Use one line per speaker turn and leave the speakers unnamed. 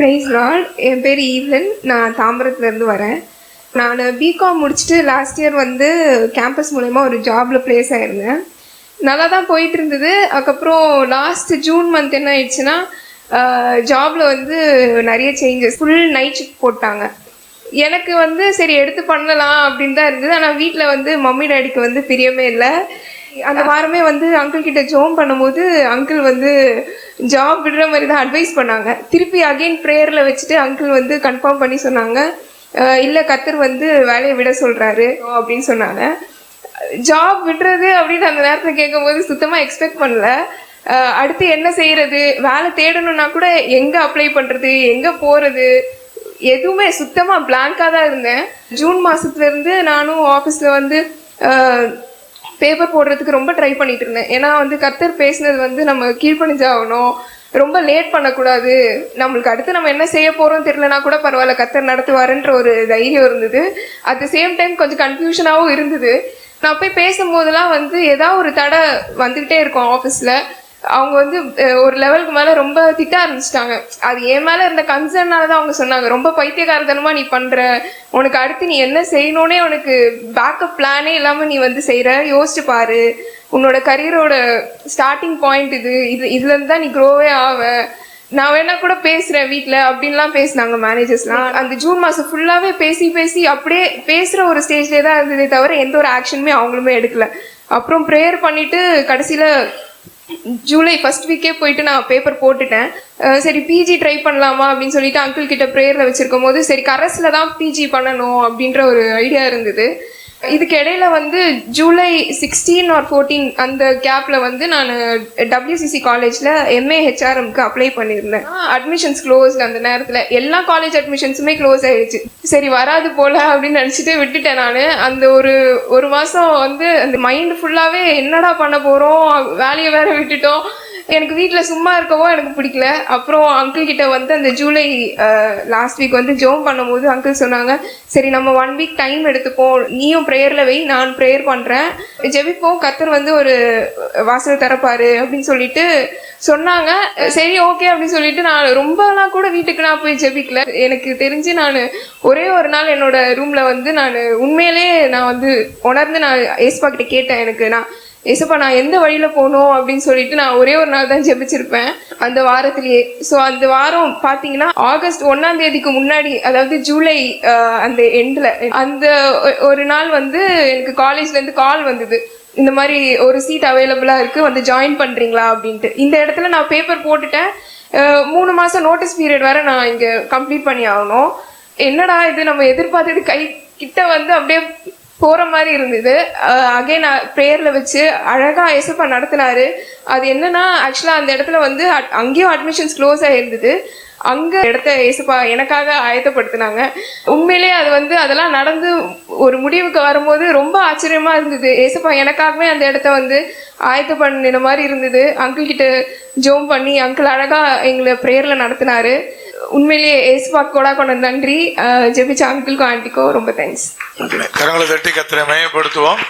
Price நாள் என் பேர் even நான் தாம்பரத்துலேருந்து வரேன். நான் பிகாம் முடிச்சுட்டு லாஸ்ட் இயர் வந்து கேம்பஸ் மூலயமா ஒரு ஜாபில் ப்ளேஸ் ஆகிருந்தேன் நல்லா தான் போயிட்டு இருந்தது அதுக்கப்புறம் லாஸ்ட் ஜூன் மந்த் என்ன ஆயிடுச்சுன்னா ஜாபில் வந்து நிறைய சேஞ்சஸ் ஃபுல் நைட் ஷிஃப்ட் போட்டாங்க. எனக்கு வந்து சரி எடுத்து பண்ணலாம் அப்படின்னு தான் இருந்தது. ஆனால் வீட்டில் வந்து மம்மி டேடிக்கு வந்து பிரியமே இல்லை. அந்த வாரமே வந்து அங்கிள் கிட்ட ஜோம் பண்ணும்போது அங்கிள் வந்து ஜாப் விடுற மாதிரி தான் அட்வைஸ் பண்ணாங்க. திருப்பி அகைன் ப்ரேயரில் வச்சுட்டு அங்கிள் வந்து கன்ஃபார்ம் பண்ணி சொன்னாங்க. இல்லை கத்தர் வந்து வேலையை விட சொல்கிறாரு அப்படின்னு சொன்னாங்க. ஜாப் விடுறது அப்படின்னு அந்த நேரத்தில் கேட்கும்போது சுத்தமாக எக்ஸ்பெக்ட் பண்ணல. அடுத்து என்ன செய்யறது? வேலை தேடணும்னா கூட எங்கே அப்ளை பண்ணுறது எங்கே போகிறது எதுவுமே சுத்தமாக பிளாங்காக தான் இருந்தேன். ஜூன் மாதத்துலேருந்து நானும் ஆஃபீஸில் வந்து பேப்பர் போடுறதுக்கு ரொம்ப ட்ரை பண்ணிட்டு இருந்தேன். ஏன்னா வந்து கர்த்தர் பேசினது வந்து நம்ம கீழ்ப்பணிஞ்சாகணும் ரொம்ப லேட் பண்ணக்கூடாது. நம்மளுக்கு அடுத்து நம்ம என்ன செய்ய போகிறோம் தெரியலனா கூட பரவாயில்ல கத்தர் நடத்துவாருன்ற ஒரு தைரியம் இருந்தது. அட் த சேம் டைம் கொஞ்சம் கன்ஃபியூஷனாகவும் இருந்தது. நான் போய் பேசும்போதெல்லாம் வந்து ஏதாவது ஒரு தடை வந்துக்கிட்டே இருக்கும் ஆஃபீஸில் அவங்க வந்து ஒரு லெவலுக்கு மேலே ரொம்ப திட்ட ஆரம்பிச்சிட்டாங்க. அது என் மேலே இருந்த கன்சர்னால தான் அவங்க சொன்னாங்க. ரொம்ப பைத்தியகாரத்தனமாக நீ பண்ணுற உனக்கு அடுத்து நீ என்ன செய்யணும்னே உனக்கு பேக்கப் பிளானே இல்லாமல் நீ வந்து செய்கிற யோசிச்சு பாரு. உன்னோட கரியரோட ஸ்டார்டிங் பாயிண்ட் இது. இது இதுலேருந்து தான் நீ க்ரோவே ஆவ. நான் வேணா கூட பேசுறேன் வீட்ல அப்படின்லாம் பேசினாங்க மேனேஜர்ஸ்லாம் அந்த ஜூன் மாசம் ஃபுல்லாவே பேசி பேசி அப்படியே பேசுற ஒரு ஸ்டேஜ்லேயே தான் இருந்ததே தவிர எந்த ஒரு ஆக்ஷனுமே அவங்களுமே எடுக்கல. அப்புறம் ப்ரேயர் பண்ணிட்டு கடைசியில ஜூலை ஃபர்ஸ்ட் வீக்கே போயிட்டு நான் பேப்பர் போட்டுட்டேன். சரி பிஜி ட்ரை பண்ணலாமா அப்படின்னு சொல்லிட்டு அங்கிள் கிட்ட ப்ரேயரில் வச்சிருக்கும் போது சரி கரஸில் தான் பிஜி பண்ணணும் அப்படின்ற ஒரு ஐடியா இருந்தது. இதுக்கு இடையில வந்து ஜூலை சிக்ஸ்டீன் ஆர் ஃபோர்டீன் அந்த கேப்ல வந்து நான் டபிள்யூசிசி காலேஜில் எம்ஏ ஹெச்ஆர்எம்க்கு அப்ளை பண்ணியிருந்தேன். அட்மிஷன்ஸ் க்ளோஸ் அந்த நேரத்தில். எல்லா காலேஜ் அட்மிஷன்ஸுமே க்ளோஸ் ஆயிடுச்சு. சரி வராது போல அப்படின்னு நினச்சிட்டு விட்டுட்டேன் நான். அந்த ஒரு ஒரு மாதம் வந்து அந்த மைண்ட் ஃபுல்லாகவே என்னடா பண்ண போகிறோம் வேலையை வேற விட்டுட்டோம். எனக்கு வீட்டில் சும்மா இருக்கவோ எனக்கு பிடிக்கல. அப்புறம் அங்கிள் கிட்ட வந்து அந்த ஜூலை லாஸ்ட் வீக் வந்து ஜோம் பண்ணும்போது அங்கிள் சொன்னாங்க சரி நம்ம ஒன் வீக் டைம் எடுத்துப்போம். நீயும் ப்ரேயரில் வை நான் ப்ரேயர் பண்ணுறேன் ஜெபிப்போம். கத்தர் வந்து ஒரு வாசல் திறப்பாரு அப்படின்னு சொல்லிட்டு சொன்னாங்க. சரி ஓகே அப்படின்னு சொல்லிட்டு நான் ரொம்பலாம் கூட வீட்டுக்கு நான் போய் ஜெபிக்கல. எனக்கு தெரிஞ்சு நான் ஒரே ஒரு நாள் என்னோட ரூமில் வந்து நான் உண்மையிலே நான் வந்து உணர்ந்து நான் ஏஸ்பா கிட்ட கேட்டேன். எனக்கு நான் ஏசப்பா நான் எந்த வழியில் போகணும் அப்படின்னு சொல்லிட்டு நான் ஒரே ஒரு நாள் தான் ஜெபிச்சிருப்பேன். அந்த வாரத்திலேயே. ஸோ அந்த வாரம் பார்த்தீங்கன்னா ஆகஸ்ட் ஒன்னாம் தேதிக்கு முன்னாடி அதாவது ஜூலை அந்த எண்டில் அந்த ஒ- ஒரு நாள் வந்து எனக்கு காலேஜ்லேருந்து கால் வந்தது. இந்த மாதிரி ஒரு சீட் அவைலபிளாக இருக்குது வந்து ஜாயின் பண்ணுறீங்களா அப்படின்ட்டு. இந்த இடத்துல நான் பேப்பர் போட்டுட்டேன். மூணு மாதம் நோட்டீஸ் பீரியட் வரை நான் இங்கே கம்ப்ளீட் பண்ணி ஆகணும். என்னடா இது நம்ம எதிர்பார்த்தது கை கிட்ட வந்து அப்படியே போற மாதிரி இருந்தது. அகைன் ப்ரேயர்ல வச்சு அழகா எசப்பா நடத்தினாரு. அது என்னன்னா ஆக்சுவலா அந்த இடத்துல வந்து அட்- அங்கேயும் அட்மிஷன்ஸ் க்ளோஸ் ஆயிருந்தது. அங்க இடத்த ஏசப்பா எனக்காக ஆயத்தப்படுத்தினாங்க. உண்மையிலேயே அது வந்து அதெல்லாம் நடந்து ஒரு முடிவுக்கு வரும்போது ரொம்ப ஆச்சரியமா இருந்தது. ஏசப்பா எனக்காகவே அந்த இடத்த வந்து ஆயத்த பண்ணின மாதிரி இருந்தது. அங்கிள் கிட்ட ஜோம் பண்ணி அங்கிள் அழகா எங்களை ப்ரேயர்ல நடத்தினாரு. உண்மையிலேயே ஏசப்பா கூட கொண்ட நன்றி அஹ் ஜெபிச்ச அங்கிள்க்கும் ஆண்டிக்கோ ரொம்ப தேங்க்ஸ்
கரங்களை தட்டி கத்திரை மையப்படுத்துவோம்